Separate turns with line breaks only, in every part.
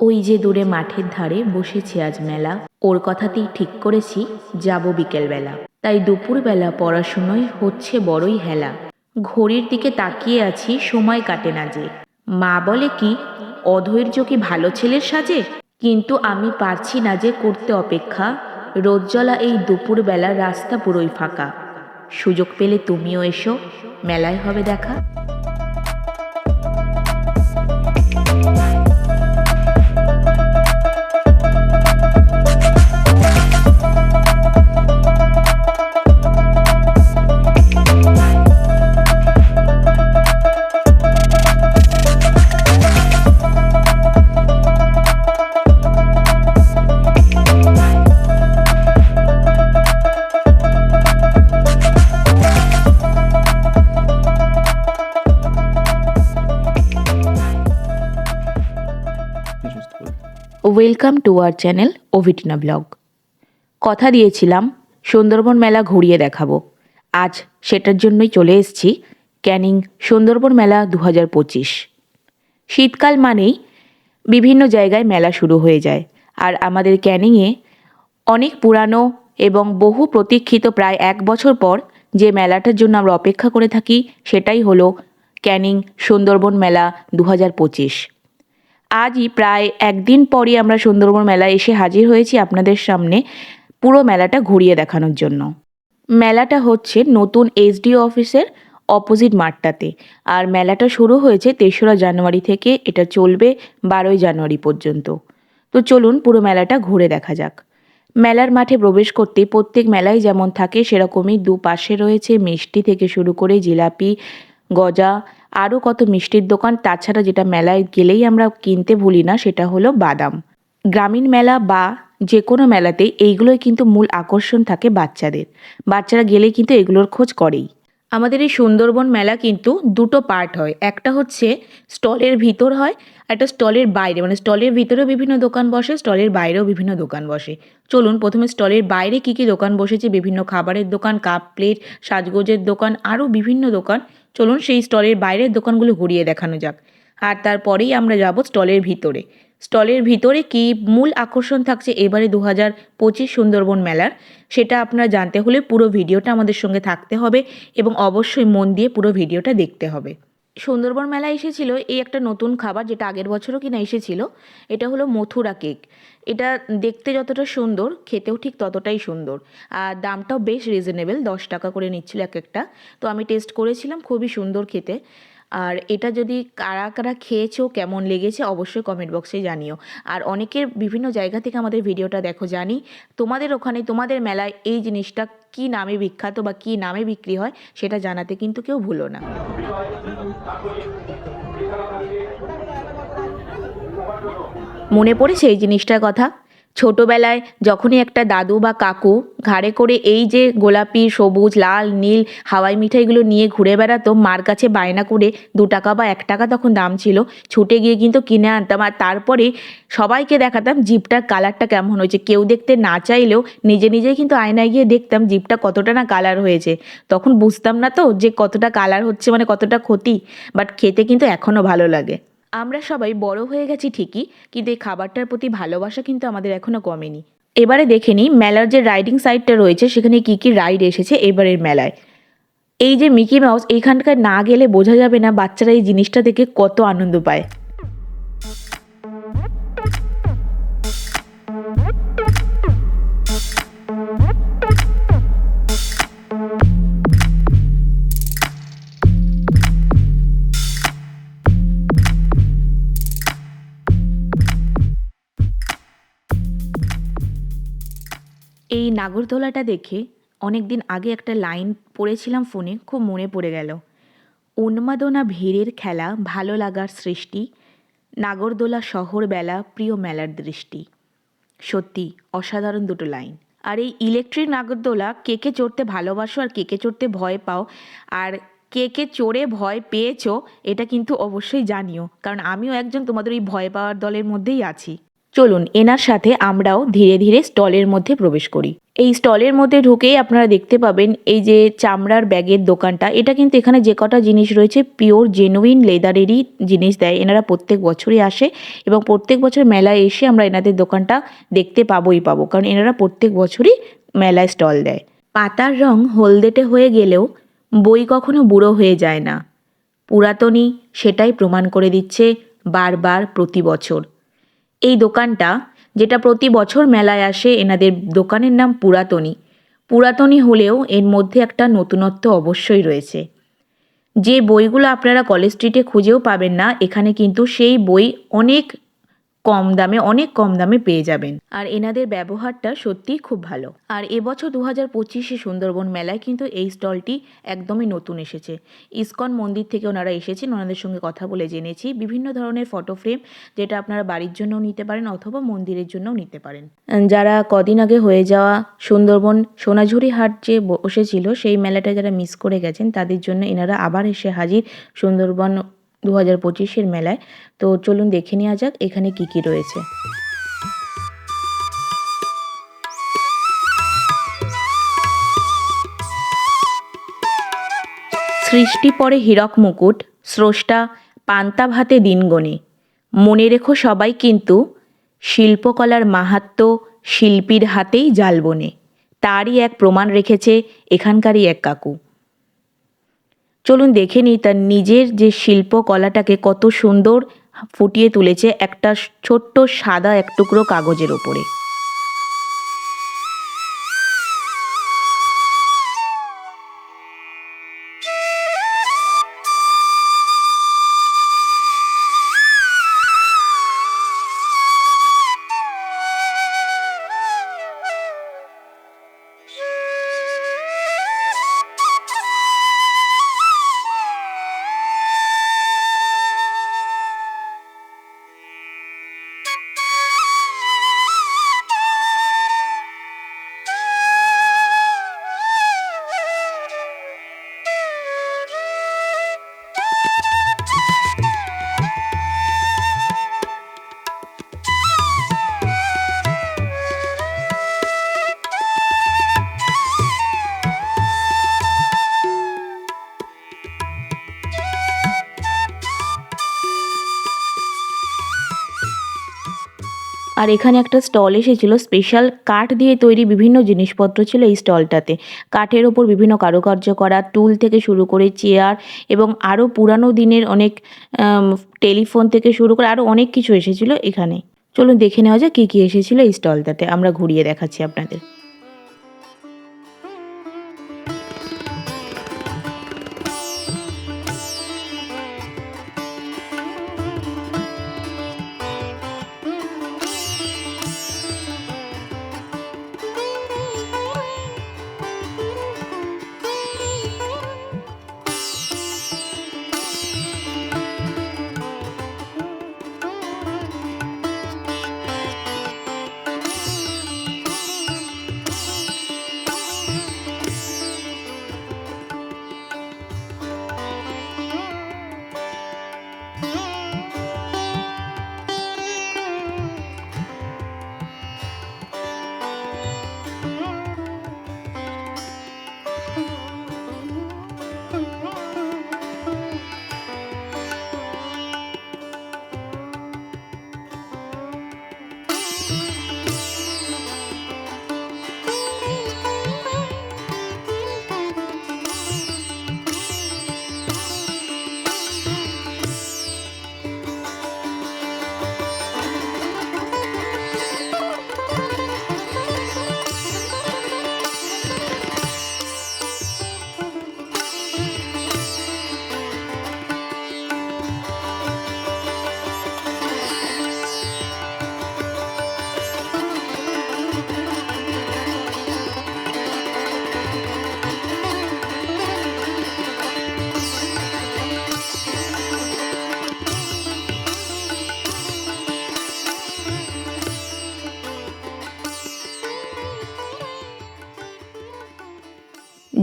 ওই যে দূরে মাঠের ধারে বসেছি আজ মেলা। ওর কথাতেই ঠিক করেছি, যাব বিকেলবেলা। তাই দুপুরবেলা পড়াশুনোয় হচ্ছে বড়ই হেলা। ঘড়ির দিকে তাকিয়ে আছি, সময় কাটে না যে। মা বলে কি, অধৈর্য কি ভালো ছেলের সাজে? কিন্তু আমি পারছি না যে করতে অপেক্ষা। রোজ্জ্বলা এই দুপুরবেলা রাস্তা পুরোই ফাঁকা। সুযোগ পেলে তুমিও এসো, মেলায় হবে দেখা। ওয়েলকাম টু আওয়ার চ্যানেল ওভিটিনা ব্লগ। কথা দিয়েছিলাম, সুন্দরবন মেলা ঘুরিয়ে দেখাবো। আজ সেটার জন্যই চলে এসেছি ক্যানিং সুন্দরবন মেলা দু পঁচিশ। শীতকাল মানেই বিভিন্ন জায়গায় মেলা শুরু হয়ে যায়, আর আমাদের ক্যানিংয়ে অনেক পুরানো এবং বহু প্রতীক্ষিত প্রায় এক বছর পর যে মেলাটার জন্য আমরা অপেক্ষা করে থাকি, সেটাই হলো ক্যানিং সুন্দরবন মেলা দু হাজার পঁচিশ। আজই প্রায় একদিন পরই আমরা সুন্দরবন মেলায় এসে হাজির হয়েছি আপনাদের সামনে পুরো মেলাটা ঘুরিয়ে দেখানোর জন্য। মেলাটা হচ্ছে নতুন এসডিও অফিসের অপোজিট মাঠটাতে আর মেলাটা শুরু হয়েছে তেসরা জানুয়ারি থেকে, এটা চলবে বারোই জানুয়ারি পর্যন্ত। তো চলুন পুরো মেলাটা ঘুরে দেখা যাক। মেলার মাঠে প্রবেশ করতে প্রত্যেক মেলায় যেমন থাকে সেরকমই দুপাশে রয়েছে মিষ্টি থেকে শুরু করে জিলাপি, গজা আরও কত মিষ্টির দোকান, তাছাড়া যেটা মেলায় গেলেই আমরা কিনতে ভুলি না, সেটা হলো বাদাম। গ্রামীণ মেলা বা যে কোনো মেলাতে এইগুলোই কিন্তু মূল আকর্ষণ থাকে বাচ্চাদের। বাচ্চারা গেলেই কিন্তু এগুলোর খোঁজ করেই। আমাদের এই সুন্দরবন মেলা কিন্তু দুটো পার্ট হয়। একটা হচ্ছে স্টলের ভিতর হয়, একটা স্টলের বাইরে। মানে স্টলের ভিতরেও বিভিন্ন দোকান বসে, স্টলের বাইরেও বিভিন্ন দোকান বসে। চলুন, প্রথমে স্টলের বাইরে কী কী দোকান বসেছে, বিভিন্ন খাবারের দোকান কাপ প্লেট সাজগোজের দোকান, আরও বিভিন্ন দোকান। চলুন, সেই স্টলের বাইরের দোকানগুলো ঘুরিয়ে দেখানো যাক। আর তারপরেই আমরা যাব স্টলের ভিতরে। স্টলের ভিতরে কি মূল আকর্ষণ থাকছে? এবারে দু হাজার পঁচিশ সুন্দরবন মেলার। সেটা আপনারা জানতে হলে পুরো ভিডিওটা আমাদের সঙ্গে থাকতে হবে এবং অবশ্যই মন দিয়ে পুরো ভিডিওটা দেখতে হবে। সুন্দরবন মেলা এসেছিল এই একটা নতুন খাবার যেটা আগের বছরও কিনা এসেছিল। এটা হলো মথুরা কেক। এটা দেখতে যতটা সুন্দর, খেতেও ঠিক ততটাই সুন্দর। আর দামটাও বেশ রিজনেবল দশ টাকা করে নিচ্ছিল এক একটা। তো আমি টেস্ট করেছিলাম, খুবই সুন্দর খেতে। আর এটা যদি কারা কারা খেয়েছো, কেমন লেগেছে, অবশ্যই কমেন্ট বক্সে জানিও। আর অনেকের বিভিন্ন জায়গা থেকে আমাদের ভিডিওটা দেখো, জানি। তোমাদের ওখানে, তোমাদের মেলায় এই জিনিসটা কী নামে বিখ্যাত বা কী নামে বিক্রি হয়, সেটা জানাতে কিন্তু কেউ ভুলো না। মনে পড়েছে এই জিনিসটার কথা? ছোটোবেলায় যখনই একটা দাদু বা কাকু ঘাড়ে করে এই যে গোলাপি, সবুজ, লাল, নীল, হাওয়াই মিঠাইগুলো নিয়ে ঘুরে বেড়াতো, মার কাছে বায়না করে দু টাকা বা এক টাকা তখন দাম ছিল। ছুটে গিয়ে কিন্তু কিনে আনতাম আর তারপরে সবাইকে দেখাতাম জিপটার কালারটা কেমন হয়েছে। কেউ দেখতে না চাইলেও নিজে নিজেই কিন্তু আয়নায় গিয়ে দেখতাম জিপটা কতটা না কালার হয়েছে। তখন বুঝতাম না তো যে কতটা কালার হচ্ছে মানে কতটা ক্ষতি বাট খেতে কিন্তু এখনও ভালো লাগে। আমরা সবাই বড় হয়ে গেছি ঠিকই, কিন্তু এই খাবারটার প্রতি ভালোবাসা কিন্তু আমাদের এখনও কমেনি। এবারে দেখে নিই, মেলার যে রাইডিং সাইডটা রয়েছে, সেখানে কী কী রাইড এসেছে এবারের মেলায়। এই যে মিকি মাউস এইখানকার না গেলে বোঝা যাবে না বাচ্চারা এই জিনিসটা দেখে কত আনন্দ পায়। এই নাগরদোলাটা দেখে অনেক দিন আগে একটা লাইন পড়েছিলাম ফোনে, খুব মনে পড়ে গেল। উন্মাদনা ভিড়ের খেলা, ভালো লাগার সৃষ্টি, নাগরদোলা শহর বেলা প্রিয় মেলার দৃষ্টি। সত্যি, অসাধারণ দুটো লাইন। আর এই ইলেকট্রিক নাগরদোলা, কে কে চড়তে ভালোবাসো আর কে কে চড়তে ভয় পাও, আর কে কে চড়ে ভয় পেয়েছ, এটা কিন্তু অবশ্যই জানিও। কারণ আমিও একজন তোমাদের ওই ভয় পাওয়ার দলের মধ্যেই আছি। চলুন, এনার সাথে আমরাও ধীরে ধীরে স্টলের মধ্যে প্রবেশ করি। এই স্টলের মধ্যে ঢুকেই আপনারা দেখতে পাবেন এই যে চামড়ার ব্যাগের দোকানটা। এটা কিন্তু এখানে যে কটা জিনিস রয়েছে, পিওর জেনুইন লেদারেরই জিনিস দেয়। এনারা প্রত্যেক বছরই আসে এবং প্রত্যেক বছর মেলায় এসে আমরা এনাদের দোকানটা দেখতে পাবোই পাবো। কারণ এনারা প্রত্যেক বছরই মেলায় স্টল দেয়। পাতার রং হলদেটে হয়ে গেলেও বই কখনো বুড়ো হয়ে যায় না। পুরাতনই সেটাই প্রমাণ করে দিচ্ছে বারবার প্রতি বছর। এই দোকানটা, যেটা প্রতি বছর মেলায় আসে, এনাদের দোকানের নাম পুরাতনী পুরাতনী হলেও এর মধ্যে একটা নতুনত্ব অবশ্যই রয়েছে। যে বইগুলো আপনারা কলেজ স্ট্রিটে খুঁজেও পাবেন না, এখানে কিন্তু সেই বই অনেক কম দামে, অনেক কম দামে পেয়ে যাবেন। আর এনাদের ব্যবহারটা সত্যিই খুব ভালো। আর এবছর দু হাজার পঁচিশে সুন্দরবন মেলায় কিন্তু এই স্টলটি একদমই নতুন এসেছে। ইসকন মন্দির থেকে ওনারা এসেছেন, ওনাদের সঙ্গে কথা বলে জেনেছি। বিভিন্ন ধরনের ফটো ফ্রেম যেটা আপনারা বাড়ির জন্যও নিতে পারেন অথবা মন্দিরের জন্যও নিতে পারেন। যারা কদিন আগে হয়ে যাওয়া সুন্দরবন সোনাঝুরি হাট যে বসেছিল, সেই মেলাটা যারা মিস করে গেছেন, তাদের জন্য এনারা আবার এসে হাজির সুন্দরবন দু হাজার পঁচিশের মেলায়। তো চলুন দেখে নেওয়া যাক এখানে কি কি রয়েছে। সৃষ্টি পরে হীরক মুকুট, স্রষ্টা পান্তা ভাতে দিন গণে মনে রেখো সবাই কিন্তু শিল্পকলার মাহাত্ম্য শিল্পীর হাতেই জাল বনে। তারই এক প্রমাণ রেখেছে এখানকারই এক কাকু। চলুন দেখে নিই তার নিজের যে শিল্পকলাটাকে কত সুন্দর ফুটিয়ে তুলেছে একটা ছোট্ট সাদা এক টুকরো কাগজের ওপরে আর এখানে একটা স্টল এসেছিল স্পেশাল কাঠ দিয়ে তৈরি বিভিন্ন জিনিসপত্র ছিল এই স্টলটাতে কাঠের ওপর বিভিন্ন কারুকার্য করা, টুল থেকে শুরু করে চেয়ার এবং আরও পুরানো দিনের অনেক টেলিফোন থেকে শুরু করে আরও অনেক কিছু এসেছিল এখানে। চলুন দেখে নেওয়া যাক কী কী এসেছিল এই স্টলটাতে আমরা ঘুরিয়ে দেখাচ্ছি আপনাদের।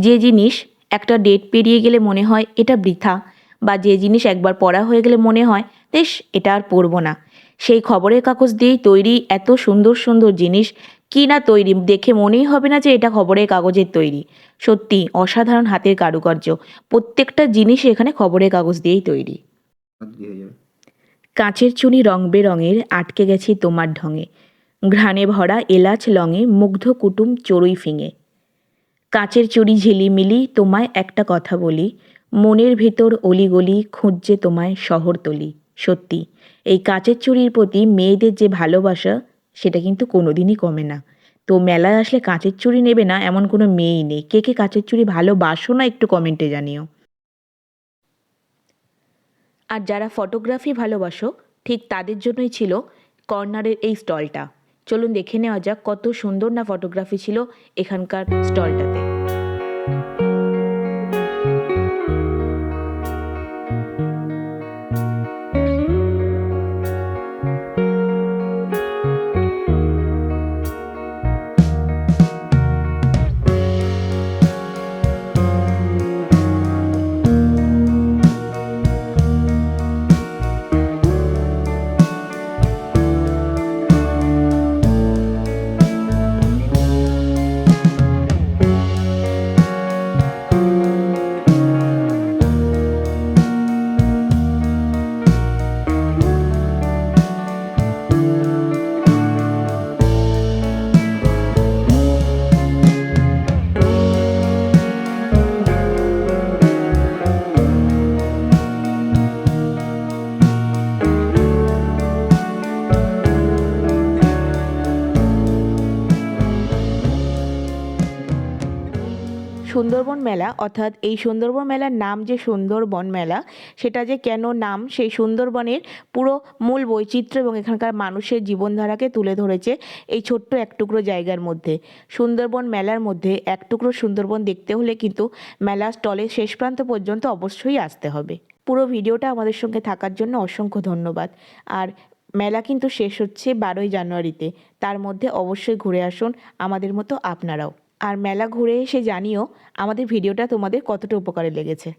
যে জিনিস একটা ডেট পেরিয়ে গেলে মনে হয় এটা বৃথা বা যে জিনিস একবার পড়া হয়ে গেলে মনে হয় বেশ এটা আর পড়ব না। সেই খবরের কাগজ দিয়েই তৈরি এত সুন্দর সুন্দর জিনিস কি না তৈরি? দেখে মনেই হবে না যে এটা খবরের কাগজের তৈরি। সত্যি অসাধারণ হাতের কারুকার্য। প্রত্যেকটা জিনিস এখানে খবরের কাগজ দিয়েই তৈরি। কাঁচের চুনি রং বেরঙের আটকে গেছি তোমার ঢঙে। ঘ্রাণে ভরা এলাচ লঙে মুগ্ধ কুটুম চড়ুই ফিঙে। কাঁচের চুড়ি ঝিলিমিলি তোমায় একটা কথা বলি, মনের ভেতর অলিগলি খুঁজছে তোমায় শহরতলি সত্যি, এই কাঁচের চুড়ির প্রতি মেয়েদের যে ভালোবাসা, সেটা কিন্তু কোনোদিনই কমে না। তো মেলায় আসলে কাঁচের চুড়ি নেবে না এমন কোনো মেয়েই নেই। কে কে কাঁচের চুড়ি ভালোবাসো না একটু কমেন্টে জানিও। আর যারা ফটোগ্রাফি ভালোবাসো, ঠিক তাদের জন্যই ছিল কর্নারের এই স্টলটা। চলুন দেখে নেওয়া যাক কত সুন্দর না ফটোগ্রাফি ছিল এখানকার স্টলটাতে সুন্দরবন মেলা, অর্থাৎ এই সুন্দরবন মেলার নাম যে সুন্দরবন মেলা, সেটা যে কেন নাম, সেই সুন্দরবনের পুরো মূল বৈচিত্র্য এবং এখানকার মানুষের জীবনধারাকে তুলে ধরেছে এই ছোট্ট এক টুকরো জায়গার মধ্যে। সুন্দরবন মেলার মধ্যে এক টুকরো সুন্দরবন দেখতে হলে কিন্তু মেলা স্টলের শেষ প্রান্ত পর্যন্ত অবশ্যই আসতে হবে। পুরো ভিডিওটা আমাদের সঙ্গে থাকার জন্য অসংখ্য ধন্যবাদ। আর মেলা কিন্তু শেষ হচ্ছে বারোই জানুয়ারিতে, তার মধ্যে অবশ্যই ঘুরে আসুন আমাদের মতো আপনারাও। আর মেলা ঘুরে এসে জানিও আমাদের ভিডিওটা তোমাদের কতটা উপকারে লেগেছে।